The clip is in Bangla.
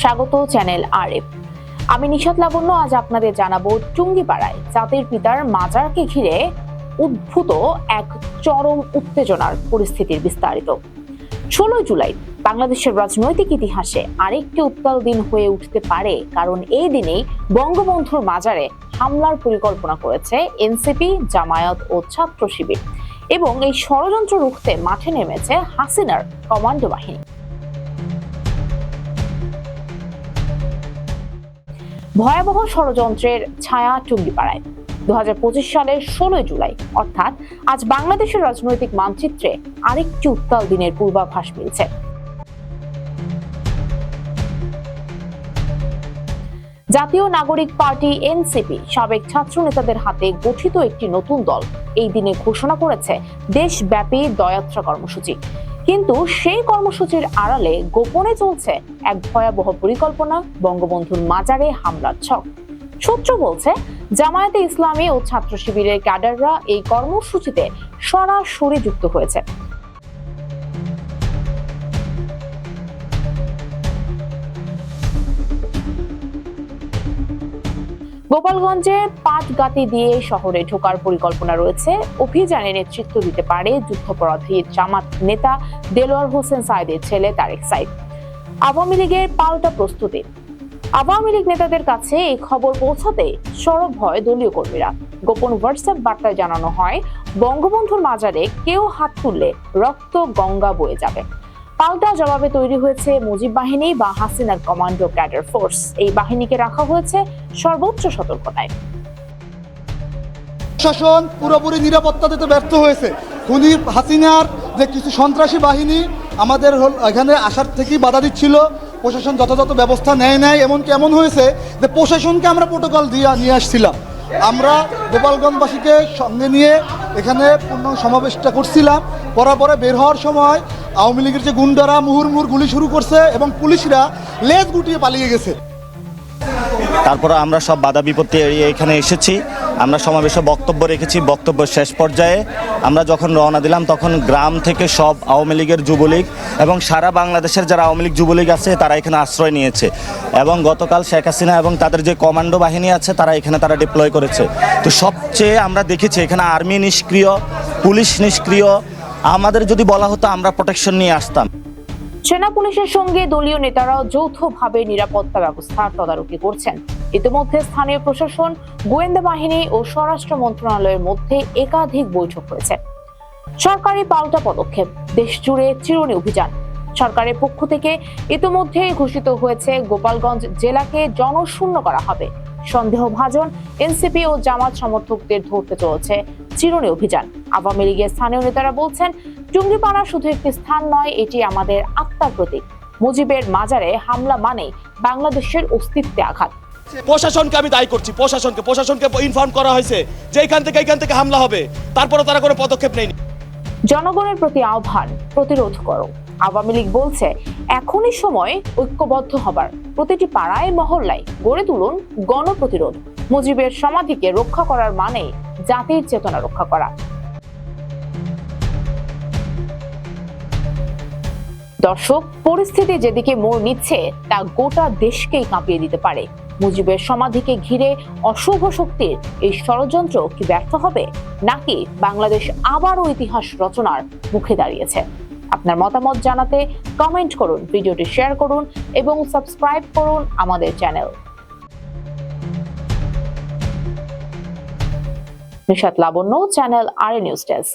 স্বাগত চ্যানেল আরএফ আমি নিশাত লাবণ্য, আজ আপনাদের জানাব টুঙ্গিপাড়ায় জাতির পিতার মাজারকে ঘিরে উদ্ভূত এক চরম উত্তেজনার পরিস্থিতির বিস্তারিত। ষোলোই জুলাই, বাংলাদেশের রাজনৈতিক ইতিহাসে আরেকটি উত্তাল দিন হয়ে উঠতে পারে, কারণ এই দিনেই বঙ্গবন্ধুর মাজারে হামলার পরিকল্পনা করেছে এনসিপি, জামায়াত ও ছাত্র শিবির এবং এই ষড়যন্ত্র রুখতে মাঠে নেমেছে হাসিনার কমান্ডো বাহিনী। ভয়াবহ ষড়যন্ত্রের ছায়া টুঙ্গিপাড়ায়। দু সালের ষোলোই জুলাই, অর্থাৎ আজ বাংলাদেশের রাজনৈতিক মানচিত্রে আরেকটি উত্তাল দিনের পূর্বাভাস মিলছে। জাতীয় নাগরিক পার্টি এনসিপি, সাবেক ছাত্র নেতাদের হাতে গঠিত একটি নতুন দল। এই দিনে ঘোষণা করেছে দেশব্যাপী দয়াত্রা কর্মসূচি। কিন্তু সেই কর্মসূচির আড়ালে গোপনে চলছে এক ভয়াবহ পরিকল্পনা বঙ্গবন্ধুর মাজারে হামলার ছক। সূত্র বলছে, জামায়াতে ইসলামী ও ছাত্র শিবিরের ক্যাডাররা এই কর্মসূচিতে সরাসরি যুক্ত হয়েছে। গোপালগঞ্জে পাটগাতি দিয়ে শহরে ঢোকার পরিকল্পনা রয়েছে। অভিযানে নেতৃত্ব দিতে পারে যুদ্ধাপরাধী জামাত নেতা দেলোয়ার হোসেন সাইদের ছেলে তারেক সাইদ আওয়ামী লীগের পাল্টা প্রস্তুতি। আওয়ামী লীগ নেতাদের কাছে এই খবর পৌঁছাতে সরব হয় দলীয় কর্মীরা। গোপন হোয়াটসঅ্যাপ বার্তায় জানানো হয়, বঙ্গবন্ধুর মাজারে কেউ হাত তুললে রক্ত গঙ্গা বয়ে যাবে। পাল্টা জবাবে তৈরি হয়েছে মুজিব বাহিনী বা হাসিনার কমান্ডো ক্যাডার ফোর্স। এই বাহিনীকে রাখা হয়েছে সর্বোচ্চ সতর্কতায়। প্রশাসন পুরোপুরি নিরাপত্তা দিতে ব্যর্থ হয়েছে। খুনি হাসিনার যে কিছু সন্ত্রাসী বাহিনী আমাদের এখানে আসার থেকেই বাধা দিচ্ছিল। প্রশাসন যথাযথ ব্যবস্থা নেয় নাই এমন কেমন হয়েছে যে প্রশাসনকে আমরা প্রোটোকল দিয়ে নিয়ে আসছিলাম। আমরা গোপালগঞ্জবাসীকে সঙ্গে নিয়ে এখানে পূর্ণ সমাবেশটা করছিলাম। পরে বের হওয়ার সময় আওয়ামী লীগের যে গুন্ডারা মুহুর্মুহুর গুলি শুরু করছে এবং পুলিশরা লেজ গুটিয়ে পালিয়ে গেছে। তারপরে আমরা সব বাধা বিপত্তি এড়িয়ে এখানে এসেছি। আমরা সমাবেশে বক্তব্য রেখেছি, বক্তব্য শেষ পর্যায়ে। আমরা যখন রওনা দিলাম, তখন গ্রাম থেকে সব আওয়ামী লীগের যুবলীগ এবং সারা বাংলাদেশের যারা আওয়ামী লীগ যুবলীগ আছে, তারা এখানে আশ্রয় নিয়েছে। এবং গতকাল শেখ হাসিনা এবং তাদের যে কমান্ডো বাহিনী আছে, তারা এখানে তারা ডিপ্লয় করেছে। তো সবচেয়ে আমরা দেখেছি, এখানে আর্মি নিষ্ক্রিয়, পুলিশ নিষ্ক্রিয় আমাদের যদি বলা হতো, আমরা প্রোটেকশন নিয়ে আসতাম। সেনা পুলিশের সঙ্গে দলীয় নেতারাও যৌথভাবে নিরাপত্তা ব্যবস্থার তদারকি করছেন। ইতিমধ্যে স্থানীয় প্রশাসন, গোয়েন্দা বাহিনী ও স্বরাষ্ট্র মন্ত্রণালয়ের মধ্যে একাধিক বৈঠক হয়েছে। সরকারি পাল্টা পদক্ষেপ দেশ জুড়ে চিরুনি অভিযান। সরকারের পক্ষ থেকে ইতিমধ্যে ঘোষিত হয়েছে, গোপালগঞ্জ জেলাকে জনশূন্য করা হবে। সন্দেহভাজন এনসিপি ও জামাত সমর্থকদের ধরতে চলেছে চিরুনি অভিযান। আওয়ামী লীগের স্থানীয় নেতারা বলছেন টুঙ্গিপাড়া শুধু একটি স্থান নয় এটি আমাদের আত্মার প্রতীক। মুজিবের মাজারে হামলা মানে বাংলাদেশের অস্তিত্বে আঘাত। প্রশাসনকে আমি দায়ী করছি প্রশাসনকে প্রশাসনকে ইনফর্ম করা হয়েছে যে এখান থেকে এখান থেকে হামলা হবে। তারপরে তারা কোনো পদক্ষেপ নেয়নি। জনগণের প্রতি আহ্বান প্রতিরোধ করো। আওয়ামী লীগ বলছে এখনই সময় ঐক্যবদ্ধ হবার। প্রতিটি পাড়ায় মহল্লায় গড়ে তুলুন গণপ্রতিরোধ। মুজিবের সমাধিকে রক্ষা করার মানে জাতির চেতনা রক্ষা করা। দর্শক, পরিস্থিতি যেদিকে মোড় নিচ্ছে, তা গোটা দেশকেই কাঁপিয়ে দিতে পারে। মুজিবের সমাধিকে ঘিরে অশুভ শক্তির এই ষড়যন্ত্র কি ব্যর্থ হবে? নাকি বাংলাদেশ আবারও ইতিহাস রচনার মুখে দাঁড়িয়েছে? আপনার মতামত জানাতে কমেন্ট করুন, ভিডিওটি শেয়ার করুন এবং সাবস্ক্রাইব করুন আমাদের চ্যানেল নিশাত লাবণ্য চ্যানেল আর নিউজ ডেস্ক